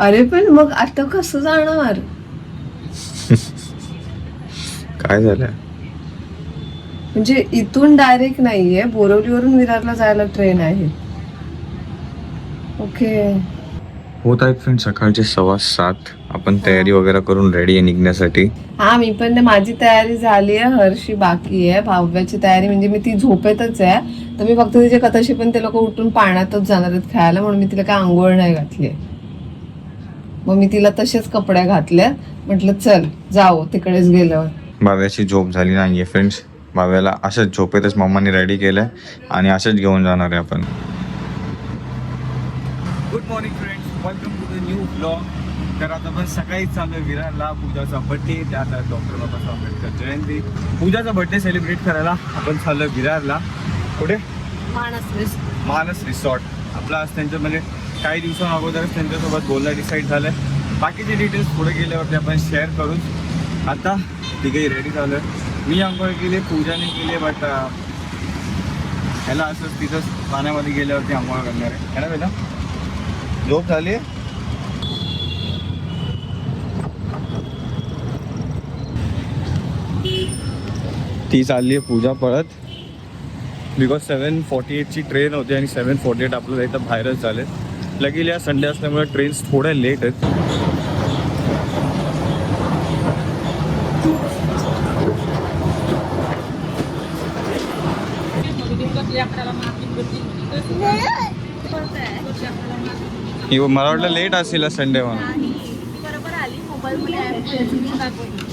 अरे पण मग आता कसं जाणार? काय झालं? म्हणजे इथून डायरेक्ट नाहीये बोरवलीवरून विरारला जायला ट्रेन आहे. ओके होत आहेत फ्रेंड सकाळचे सव्वा सात. आपण तयारी वगैरे करून रेडी आहे निघण्यासाठी. हा मी पण ते- माझी तयारी झाली आहे हर्षी बाकी आहे. भाव्याची तयारी म्हणजे मी ती झोपेतच आहे. तर मी फक्त तिचे कथाशी पण ते लोक उठून पाण्यातच जाणार आहेत खेळायला म्हणून मी तिला काय आंघोळ नाही घातली मग मी तिला तसेच कपडे घातले म्हटलं चल जाऊ तिकडेच गेल्यावर. बाव्याची झोप झाली नाहीये फ्रेंड्स बाव्याला अशाच झोपेतच मम्माने रेडी केलंय आणि अशाच घेऊन जाणार आहे आपण. Good morning friends welcome to the new blog तर आता आपण सकाळी चालू आहे विरारला पूजाचा बर्थडे त्यात डॉक्टर बाबासाहेब आंबेडकर जयंती. पूजाचा बर्थडे सेलिब्रेट करायला आपण चाललो आहे विरारला कुठे मानस रिसॉर्ट. आपला आज त्यांचं म्हणजे काही दिवसां अगोदरच त्यांच्यासोबत बोलणं डिसाईड झालंय. बाकीचे डिटेल्स पुढे गेल्यावरती आपण शेअर करून आता तिघही रेडी झालं मी आंघोळ केली पूजाने केली बट ह्याला असंच तिथंच पाण्यामध्ये गेल्यावरती आंघोळ करणार आहे. है ना बेटा झोप झाली? ती चालली आहे पूजा पळत बिकॉज सेवन फॉर्टी एटची ट्रेन होती आणि सेवन फॉर्टी एट आपल्याला इथं बाहेरच झाले लगेल या संडे असल्यामुळे ट्रेन्स थोड्या लेट आहेत. मला वाटलं लेट असेल संडे म्हणून. अच्छा.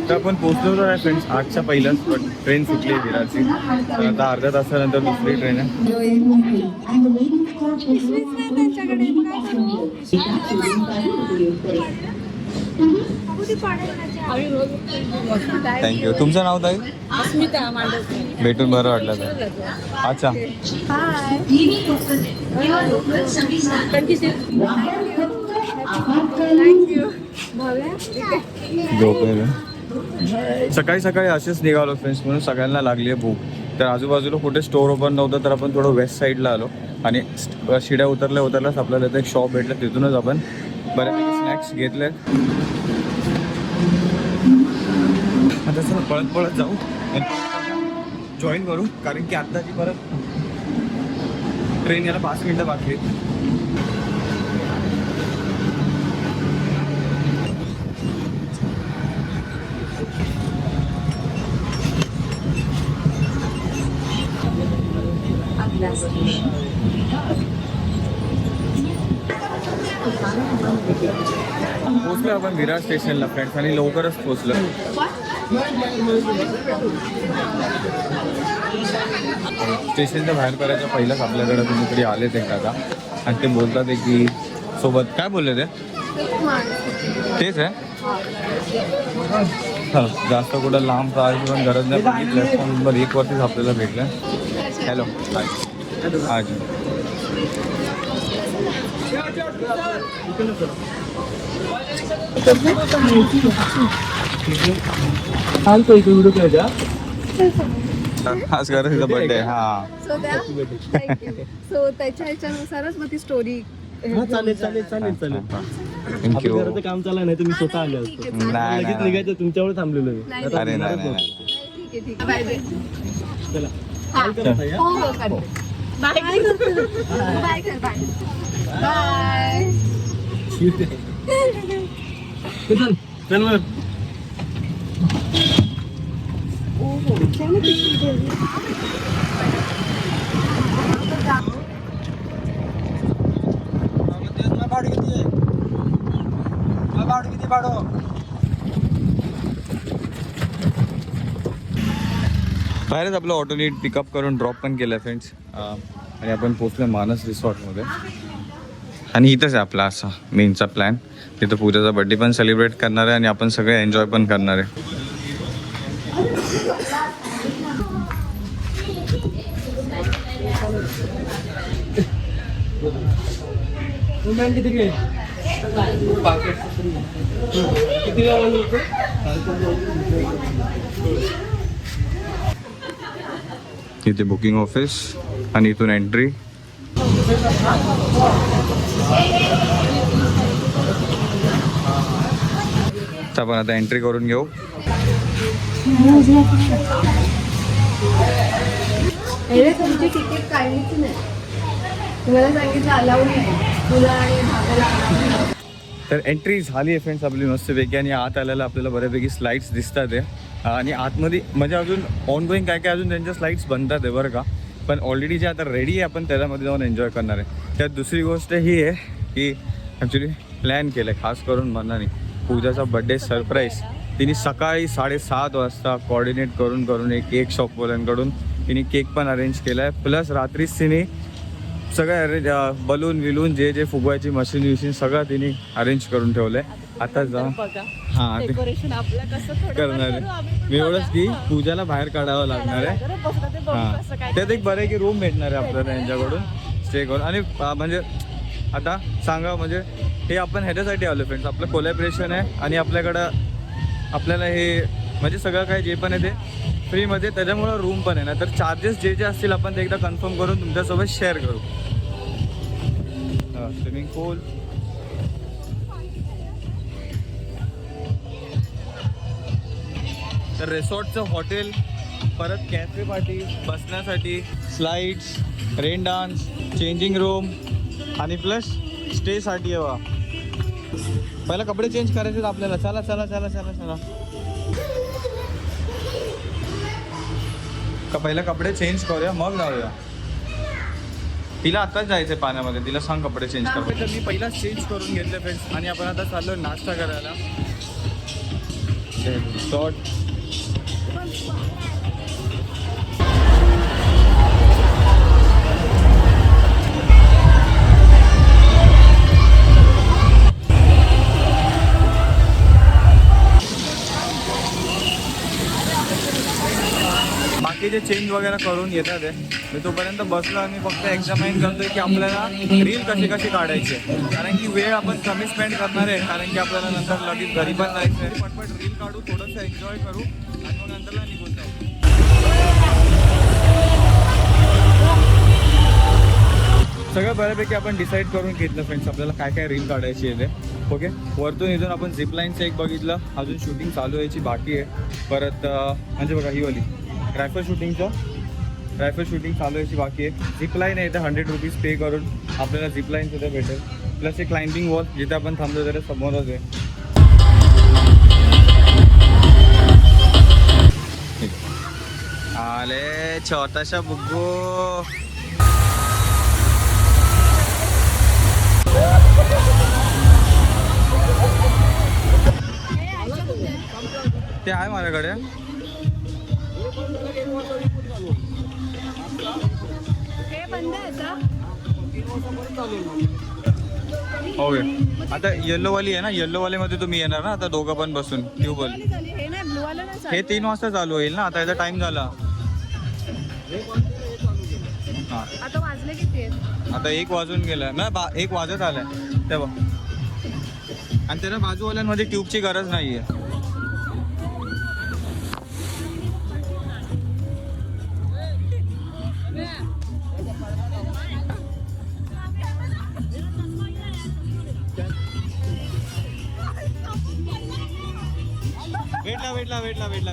तर आपण पोहोचलो तर आहे फ्रेंड्स आठच्या पहिल्याच पण ट्रेन सुटली आहे विरारची तर आता अर्ध्या तासानंतर दुसरी ट्रेन आहे. थँक्यू तुमचं नाव ताई? भेटून बरं वाटलं तर अच्छा. सकाळी सकाळी असेच निघालो फ्रेंड्स म्हणून सगळ्यांना लागली आहे भूक. तर आजूबाजूला कुठे स्टोर ओपन नव्हतं तर आपण थोडं वेस्ट साईडला आलो. आणि शिड्या उतरल्या उतरल्याच आपल्याला तर एक शॉप भेटलं तिथूनच आपण बऱ्यापैकी स्नॅक्स घेतले आता चला पळत पळत जाऊ. जॉईन करू कारण की आत्ताची परत ट्रेन याला पाच मिनटं बाकी आहेत पोचलो आपण विरार स्टेशनला फ्रेंड्स आणि लवकरच पोचलो स्टेशनच्या बाहेर करायच्या पहिलाच आपल्याकडे कुणीतरी आले ते काका आणि ते बोलतात आहे की सोबत काय बोलले ते? तेच आहे? जास्त कुठं लांब जायची पण गरज नाही. बघितलं प्लॅटफॉर्म नंबर एक वरतीच आपल्याला भेटलं. हॅलो. हाय हां आज गरज बर्थडे हा. सो सो त्याच्या ह्याच्यानुसारच मग ती स्टोरी हा चालेल चालेल चालेल चालेल. थँक्यू घराचं काम चाललं नाही तर मी स्वतः आले असतो. नाही लगेच नाही निघायचं तुमच्यावर थांबलेलो मी. नाही. आता अरे नाही निघणारच नाही नव्हतो. ठीक आहे ठीक आहे. बाय बाय चला. कॉल करा ताई, हा? हो हो करते बाय बाय कर बाय बाय चल चल मग बाहेरच आपलं ऑटो नीट पिकअप करून ड्रॉप पण केलं फ्रेंड्स आणि आपण पोचलो मानस रिसॉर्टमध्ये. आणि इथंच आहे आपला असा मेनचा प्लॅन तिथं पूजाचा बर्थडे पण सेलिब्रेट करणार आहे आणि आपण सगळे एन्जॉय पण करणार आहे. इथे बुकिंग ऑफिस आणि इथून एंट्री आपण आता एंट्री करून घेऊ. अरे तुमची तिकीट काढलीच नाही. तुम्हाला सांगितलं अलाउड नाही. तुला आणि भावाला allowed नाही. तर एंट्री झाली आहे फ्रेंड्स आपली मस्तपैकी आणि आत आल्याला आपल्याला बऱ्यापैकी स्लाईड्स दिसतात आहे. आणि आतमध्ये म्हणजे अजून ऑन गोईंग काय काय अजून त्यांच्या स्लाईड्स बनतात आहे बरं का. पण ऑलरेडी जे आता रेडी आहे आपण त्याच्यामध्ये जाऊन एन्जॉय करणार आहे. त्यात दुसरी गोष्ट ही आहे की ॲक्च्युली प्लॅन केलं आहे खास करून मनाने. पूजाचा बड्डे सरप्राईज तिने सकाळी साडेसात वाजता कोऑर्डिनेट करून करून एक केक शॉपवाल्यांकडून तिने केक पण अरेंज केला आहे प्लस रात्रीच तिने सगळं अरेंज बलून विलून जे जे फुगवायची मशीन विशीन सगळं तिने अरेंज करून ठेवलं आहे आता जा. हा डेकोरेशन आपलं कसं थोडं करणार आहे. मी एवढंच की पूजाला बाहेर काढावं लागणार आहे. हा. त्यात एक बरं आहे की रूम भेटणार आहे आपल्याला यांच्याकडून. स्टे करून. आणि म्हणजे आता सांगा म्हणजे हे आपण ह्याच्यासाठी आलो फ्रेंड्स आपलं कोलॅबरेशन आहे आणि आपल्याकडं आपल्याला हे म्हणजे सगळं काय जे पण आहे ते फ्रीमध्ये त्याच्यामुळं रूम पण आहे. ना तर चार्जेस जे जे असतील आपण ते एकदा कन्फर्म करून तुमच्यासोबत शेअर करू. स्विमिंग पूल तर रिसॉर्टचं हॉटेल परत कॅफे पार्टी बसण्यासाठी slides rain dance changing room आणि प्लस स्टेसाठी बा. पहिला कपडे चेंज करायचे आपल्याला. चला चला चला चला चला. का पहिला कपडे चेंज करूया मग जाऊया. तिला आताच जायचंय पाण्यामध्ये. तिला सांग कपडे चेंज कर तर मी पहिला चेंज करून घेतले फ्रेंड्स आणि आपण आता चाललो नाश्ता करायला. रिसॉर्ट ते चेंज वगैरे करून येतात आहे मी तोपर्यंत बसलो आणि फक्त एक्झामाइन करतोय की आपल्याला रील कशी कशी काढायची आहे. कारण की वेळ आपण कमी स्पेंड करणार आहे कारण की आपल्याला नंतर लगेच घरी पण जायचं आहे. पटपट रील काढू थोडंसं एन्जॉय करू आणि मग नंतरला निघून जाऊ. सगळं बऱ्यापैकी आपण डिसाईड करून घेतलं फ्रेंड्स आपल्याला काय काय रील काढायची आहे ते. ओके वरतून इथून आपण झिपलाईनचं एक बघितलं. अजून शूटिंग चालू यायची बाकी आहे. परत म्हणजे बघा ही वाली. रायफल शूटिंगचं रायफल शूटिंग चालू याची बाकी आहे. झिपलाईन आहे इथे हंड्रेड रुपीज पे करून आपल्याला झिपलाईन सुद्धा भेटेल. प्लस एक क्लाइम्बिंग वॉल जिथे आपण थांबलो त्याच्या समोरच आहे. आले छोटाशा बुग्गू. ते आहे माझ्याकडे. हे बंद आहे का ओके आता येल्लो वाली आहे ना येल्लो वाली मध्ये तुम्ही येणार ना आता दोघं पण बसून ट्यूबल वाली. झाली. हे नाही ब्लू वाला नाही हे चालत. तीन वाजता चालू होईल ना आता याचा टाइम झाला. हा. आता वाजले किती आहेत? आता एक वाजून गेलाय ना बा एक वाजत आलाय. तेव्हा. आणि त्याच्या बाजूवाल्यांमध्ये ट्यूबची गरज नाहीये. वेटला वेटला वेटला वेटला.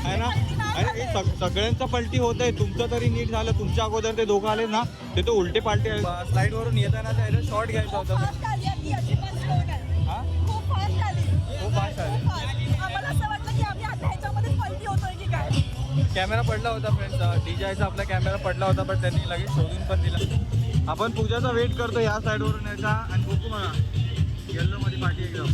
आहे ना? अरे सग- सगळ्यांचं पलटी होत आहे. तुमचं तरी नीट झालं. तुमच्या अगोदर ते दोघं आले ना ते तो उलटे पालटे स्लाइड वरून येताना त्याला शॉर्ट घ्यायचा होता हा? खूप फास्ट आले. कॅमेरा पडला होता फ्रेंड्स डीजायचा आपला कॅमेरा पडला होता पण त्यांनी लगेच शोधून पण दिला. आपण पूजाचा वेट करतो या साईड वरून यायचा आणि बघू मला येल्लो मध्ये पाठी एकदम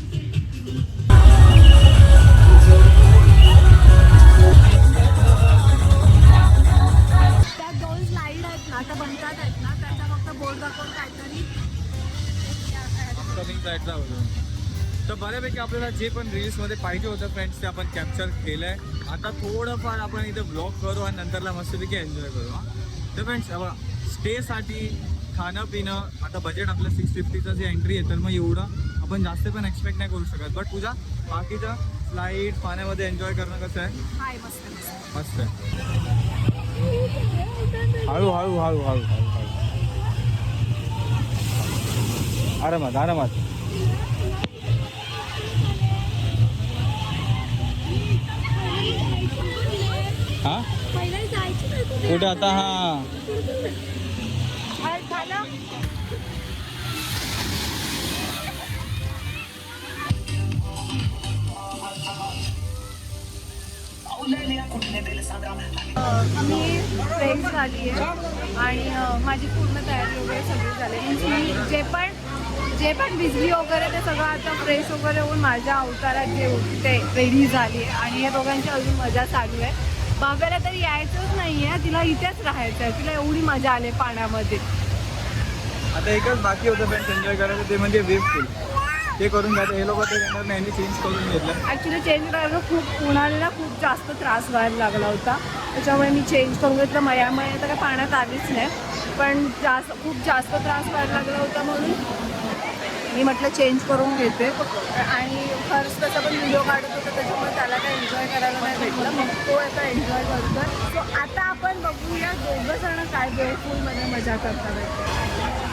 तर बऱ्यापैकी आपल्याला जे पण रील्समध्ये पाहिजे होतं फ्रेंड्स ते आपण कॅप्चर केलं आहे आता थोडंफार आपण इथे ब्लॉग करू आणि नंतरला मस्तपैकी एन्जॉय करू तर फ्रेंड्स स्टेसाठी खाणं पिणं आता बजेट आपलं सिक्स फिफ्टीचं जे एंट्री आहे तर मग एवढं आपण जास्त पण एक्सपेक्ट नाही करू शकत. बट तुझा बाकीचं स्लाईड पाण्यामध्ये एन्जॉय करणं कसं आहे? हाय मस्त आहे. हळू हळू हळू हळू हळू आरामात आरामात. हा? कुठे. आता? हा. झालं? मी फ्रेश झाली आहे आणि माझी पूर्ण तयारी वगैरे सगळी झाली. म्हणजे मी जे पण जे पण भिजली वगैरे ते सगळं आता फ्रेश वगैरे होऊन माझ्या अवतारात जे होती ते रेडी झाली. आहे आणि या दोघांची अजून मजा चालू आहे. बाब्याला तरी यायचंच नाही आहे तिला इथेच राहायचं आहे तिला एवढी मजा आली आहे पाण्यामध्ये. आता एकच बाकी होतं फ्रेंड्स एन्जॉय करायचं ते म्हणजे वेब पूल ते करून घ्या हे लोक ते येणार नाही चेंज करून घेतलं. ॲक्च्युली चेंज करायला खूप उन्हाळ्याला खूप जास्त त्रास व्हायला लागला होता. त्याच्यामुळे मी चेंज करून घेतलं. मयामुळे तर काय पाण्यात आलीच नाही. पण जास्त खूप जास्त त्रास व्हायला लागला होता म्हणून मी म्हटलं चेंज करून घेते. आणि फर्स्ट तसा पण व्हिडिओ काढत होता त्याच्यामुळे त्याला काय एन्जॉय करायला नाही भेटलं. मग तो आता एन्जॉय करतोय. सो आता आपण बघूया दोघं जण काय बेळफूलमध्ये मजा करता भेटतो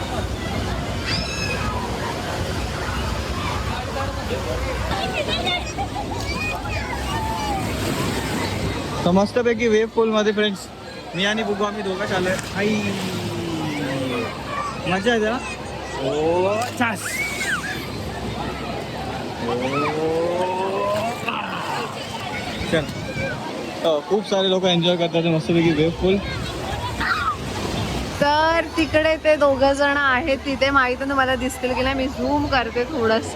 तर मस्तपैकी वेब पूलमध्ये फ्रेंड्स मी आणि बुगू आम्ही दोघं चाललोय आई। मज़ा येते ना ओ चास चल खूप सारे लोक एन्जॉय करतात मस्तपैकी वेब पूल तर तिकडे ते दोघं जण आहेत तिथे माहिती तुम्हाला दिसतील की नाही मी झूम करते थोडस.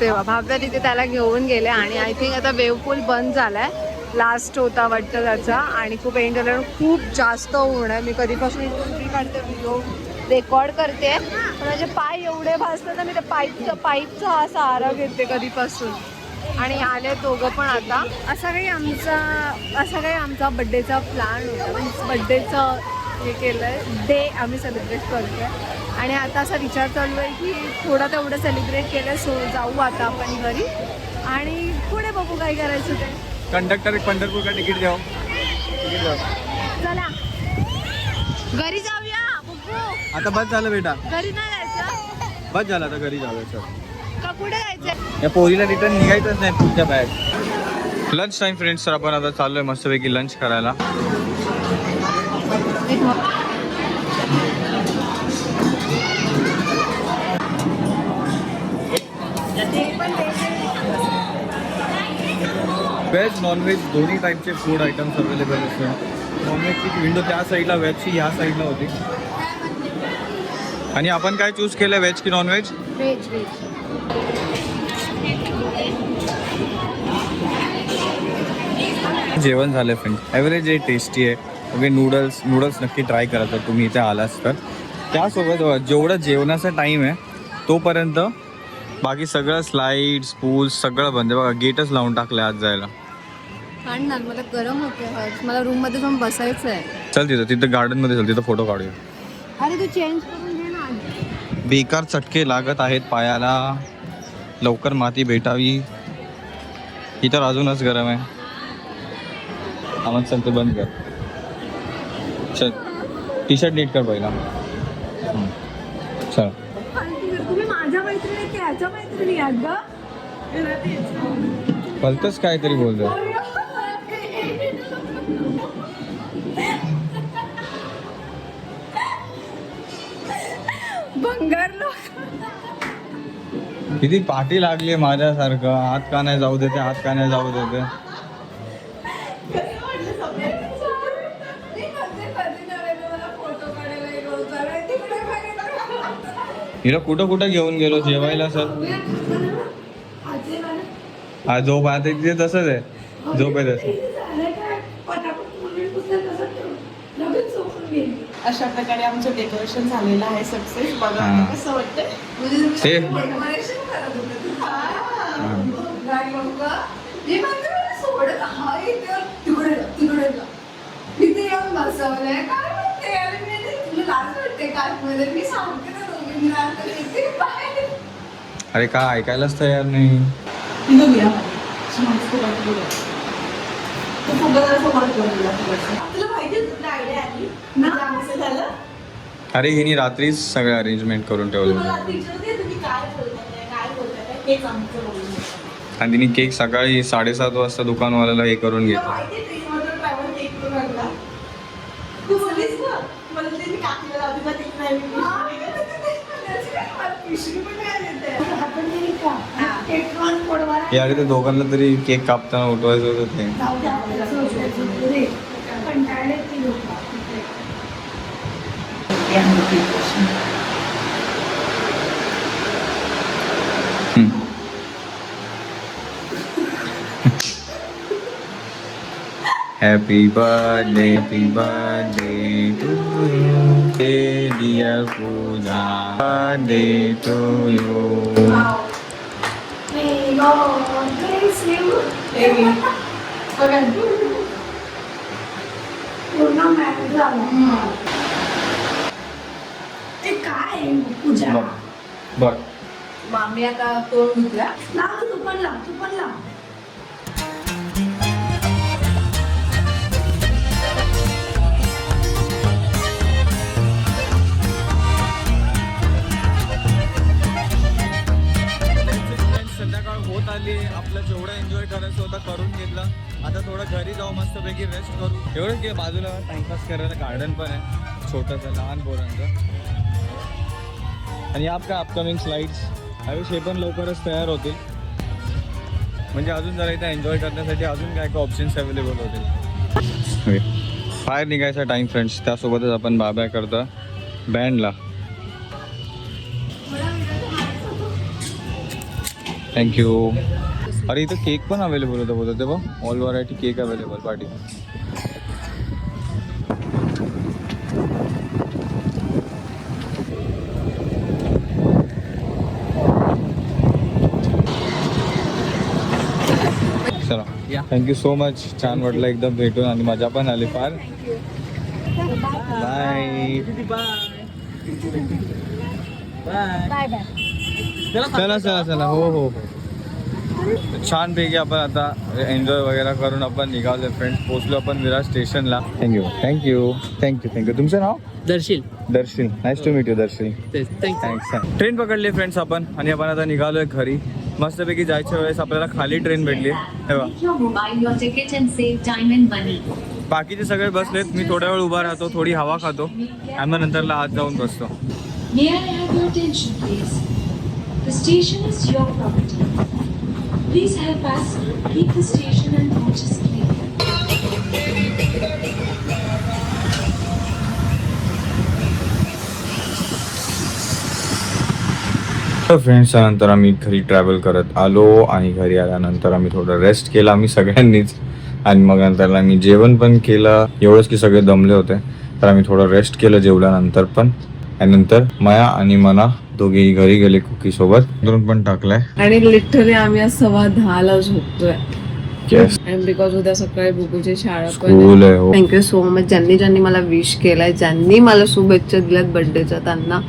तेव्हा भावदा तिथे त्याला घेऊन गेले आणि आय थिंक आता वेवपूल बंद झालाय. लास्ट होता वाटतं त्याचा आणि खूप एंड झाला. खूप जास्त ऊन आहे. मी कधीपासून काढते व्हिडिओ रेकॉर्ड करते. पण माझे पाय एवढे भासतात मी त्या पाईपचा पाईपचा हा सहारा घेते कधीपासून. आणि आले दोघं पण आता. असा काही आमचा असा काही आमचा बड्डेचा प्लॅन होता. म्हणजे बड्डेचं हे केलं आहे डे आम्ही सेलिब्रेट करतोय. आणि आता असा विचार चालू आहे की थोडा तेवढं सेलिब्रेट केलं सो जाऊ आता आपण घरी. आणि पुढे बघू काय करायचं ते. कंडक्टर एक पंढरपूर का तिकीट द्याव. तिकीट द्याव. चला. घरी जाऊया. बुब्बू आता बस झालं बेटा. घरी नाही जायचं. बस झालं आता घरी जाऊया सर का पुढे जायचं या पोरीला रिटर्न निघायचंच नाही पुढच्या बाहेर. लंच टाइम फ्रेंड्स तर आपण आता चाललोय मस्तपैकी लंच करायला. व्हेज नॉनव्हेज दोन्ही टाईपचे फूड आयटम्स अवेलेबल असतात. नॉनव्हेजची विंडो त्या साईडला व्हेजची ह्या साईडला होती. आणि आपण काय चूज केलं व्हेज की नॉनव्हेज व्हेज व्हेज जेवण झालं फ्रेंड ॲव्हरेज आहे टेस्टी आहे. ओके नूडल्स नूडल्स नक्की ट्राय करा जर तुम्ही इथे आलास तर. त्यासोबत जेवढं जेवणाचा टाईम आहे तोपर्यंत बाकी सगळं स्लाईड्स पूल्स सगळं बंद. बघा गेटच लावून टाकलं आज जायला. आणि ना मला गरम होते हर्ष मला रूममध्ये जाऊन बसायचं आहे. चल तिथं तिथं गार्डनमध्ये चल तिथं फोटो काढूया. अरे तू चेंज करून घे ना आधी. बेकार चटके लागत आहेत पायाला. लवकर माती भेटावी. ही तर अजूनच गरम आहे. आम्हाला चल ते बंद कर. चल टी शर्ट नीट कर पहिला. चल. तुम्ही माझ्या मैत्रिणी की याच्या मैत्रिणी आहेत ग? भलतंच काहीतरी लोक. किती पाठी लागली माझ्यासारखं. हात का नाही जाऊ देते हात का नाही जाऊ देते. हिला कुठं कुठं घेऊन गेलो? जेवायला सर. हा झोप आता तिथे तसंच आहे. झोप आहे तसं. अशा प्रकारे आमचं डेकोरेशन झालेलं आहे सक्सेस बघा. आता कसं वाटतंय. ते मी म्हणते मला सोडत इथे तिकडे जा, तिकडे जा. इथे येऊन बसवलंय. काय म्हणते? अरे मी ते- तुला लाज वाटते काय मध्ये मी सांगते. अरे का ऐकायलाच तयार नाही? अरे हिने रात्रीच सगळं अरेंजमेंट करून ठेवलं आणि तिने केक सकाळी साडेसात वाजता दुकानवाल्याला हे करून तुला घेतलं या ते दोघांना तरी केक कापताना उठवायचं होतं ते. Happy birthday, happy birthday to you. Hey, dear Buddha, birthday to you. Wow. May God bless you. Baby. Okay. Buồn nó mà cũng là một Tất cả em Buddha. But. Vâng. Vâng. Mà mẹ ta tôi nghĩ là. nào cứ tụi con lầm, tụi con lầm. होत आली आपलं जेवढं enjoy करायचं होतं करून घेतलं. आता थोडं घरी जाऊ मस्तपैकी रेस्ट करू. एवढं की बाजूला टाइमपास करायला गार्डन पण आहे. छोटंसं लहान पोरांचं. आणि आप काय अपकमिंग स्लाइड्स ह्यावेळेस हे पण लवकरच तयार होतील. म्हणजे अजून जरा इथं एन्जॉय करण्यासाठी अजून काय काय ऑप्शन्स अवेलेबल होतील? बाहेर निघायचा टाइम फ्रेंड्स त्यासोबतच आपण बाब्या करतो. बँडला थँक्यू अरे इथं केक पण अवेलेबल होतं बोलत ते बघ. All variety cake available party चला. थँक्यू सो मच छान वाटलं एकदम भेटून आणि मजा पण आली फार. बाय चला चला चला हो हो हो. छान पैकी आपण आता एन्जॉय वगैरे करून आपण निघालो फ्रेंड्स पोहोचलो आपण विरार स्टेशनला. Thank you thank you thank you thank you तुमचं नाव? Darshil. Darshil. Nice to meet you Darshil. Thanks train पकडली फ्रेंड्स आपण. आणि आपण आता निघालोय घरी. मस्तपैकी जायच्या वेळेस आपल्याला खाली ट्रेन भेटली. बाकीचे सगळे बसलेत मी थोड्या वेळ उभा राहतो थोडी हवा खातो. आणि मग नंतरला आत जाऊन बसतो. The station is your property. Please help us keep the station and watches clean. तर फ्रेंड्स नंतर आम्ही घरी ट्रॅव्हल करत आलो आणि घरी आल्यानंतर आम्ही थोडं रेस्ट केला आम्ही सगळ्यांनीच आणि मग नंतर आम्ही जेवण पण केलं एवढंच की सगळे दमले होते तर आम्ही थोडं रेस्ट केलं जेवल्यानंतर पण आणि नंतर माया आणि मना दोघेही घरी गेले कुकी सोबत दोन पण टाकलाय. आणि लिटरली आम्ही आज सव्वा दहाला झोपतोय. येस आणि बिकॉज उद्या सकाळी बुकूची शाळा पण थँक्यू सो मच ज्यांनी ज्यांनी मला विश केलाय ज्यांनी मला शुभेच्छा दिल्यात बर्थडेच्या त्यांना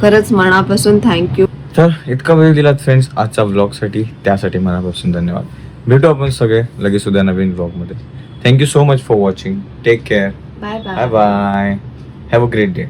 खरंच मनापासून थँक्यू तर इतका वेळ दिलात फ्रेंड्स आजच्या ब्लॉगसाठी त्यासाठी मनापासून धन्यवाद. भेटू आपण सगळे लगेच उद्या नवीन ब्लॉगमध्ये thank you so much for watching take care bye bye bye have a great day